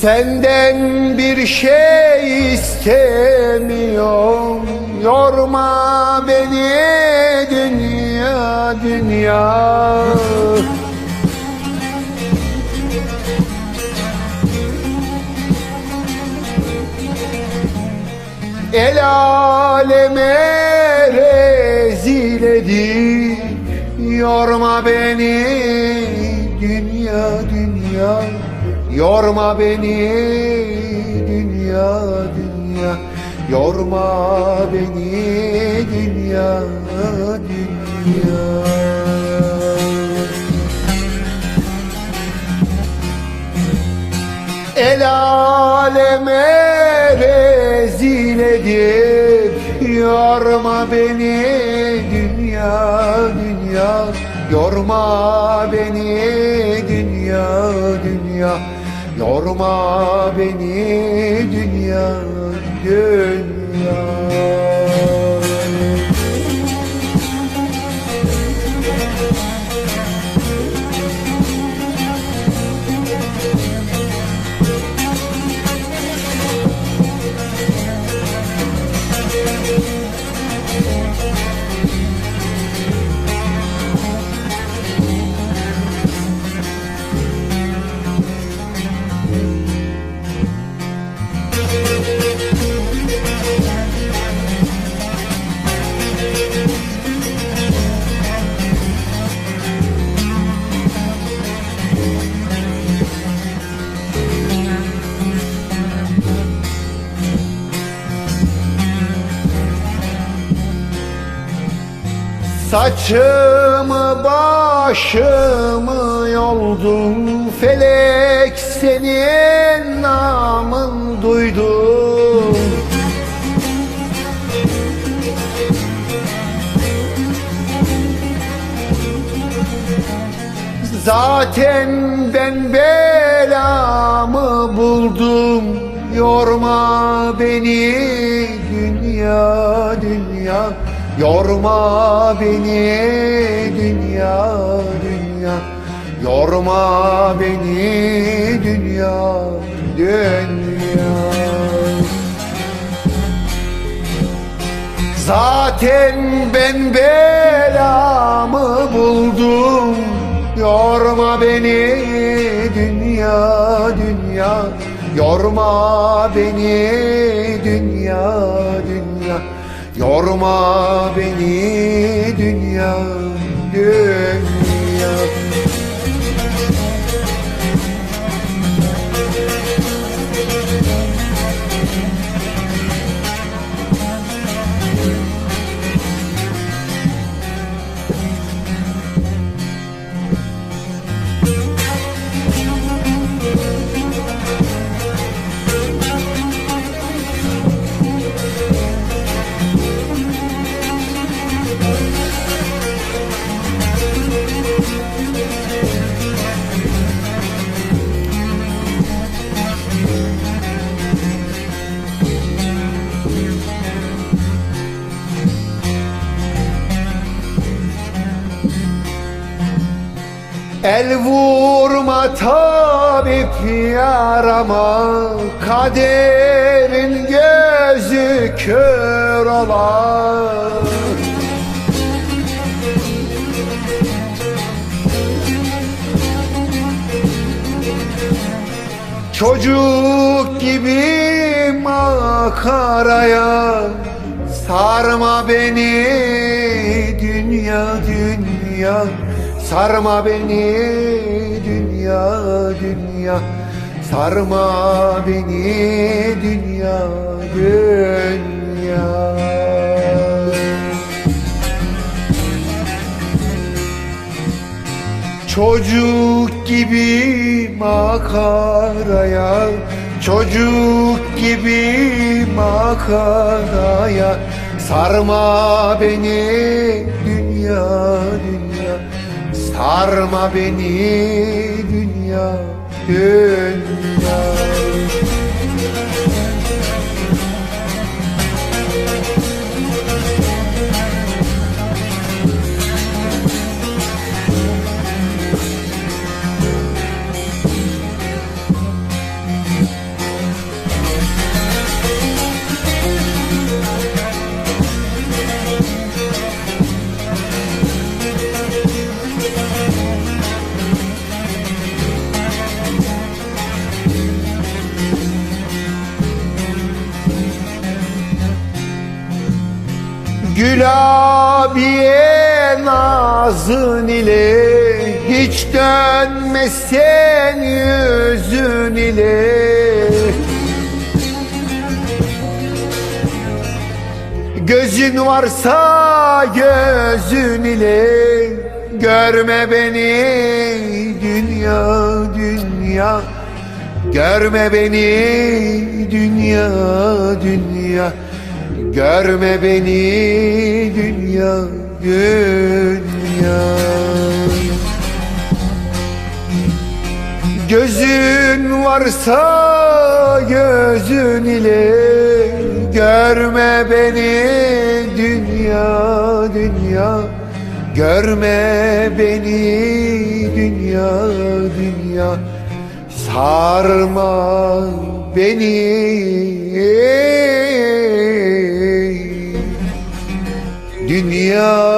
Senden bir şey istemiyorum. Yorma beni dünya dünya. El aleme rezil edip Yorma beni dünya dünya Yorma beni dünya dünya. Yorma beni dünya dünya. El aleme rezil edip Yorma beni dünya dünya. Yorma beni dünya dünya Yorma beni dünya dünya Saçımı başımı yoldum. Felek senin namın duydum. Zaten ben belamı buldum. Yorma beni dünya dünya Yorma beni dünya dünya. Yorma beni dünya dünya. Zaten ben belamı buldum. Yorma beni dünya dünya. Yorma beni Yorma beni El vurma tabip yarama Kaderin gözü kör ola. Çocuk gibi makaraya Sarma beni dünya dünya Sarma beni dünya dünya. Sarma beni dünya dünya. Çocuk gibi makaraya Çocuk gibi makaraya. Sarma beni dünya dünya Sarma beni dünya Gül abiye nazın ile Hiç dönmesen yüzün ile. Gözün varsa gözün ile Görme beni dünya dünya. Görme beni dünya dünya Görme beni dünya dünya. Gözün varsa gözün ile Görme beni dünya dünya. Görme beni dünya dünya. Sarma beni Dünya dünya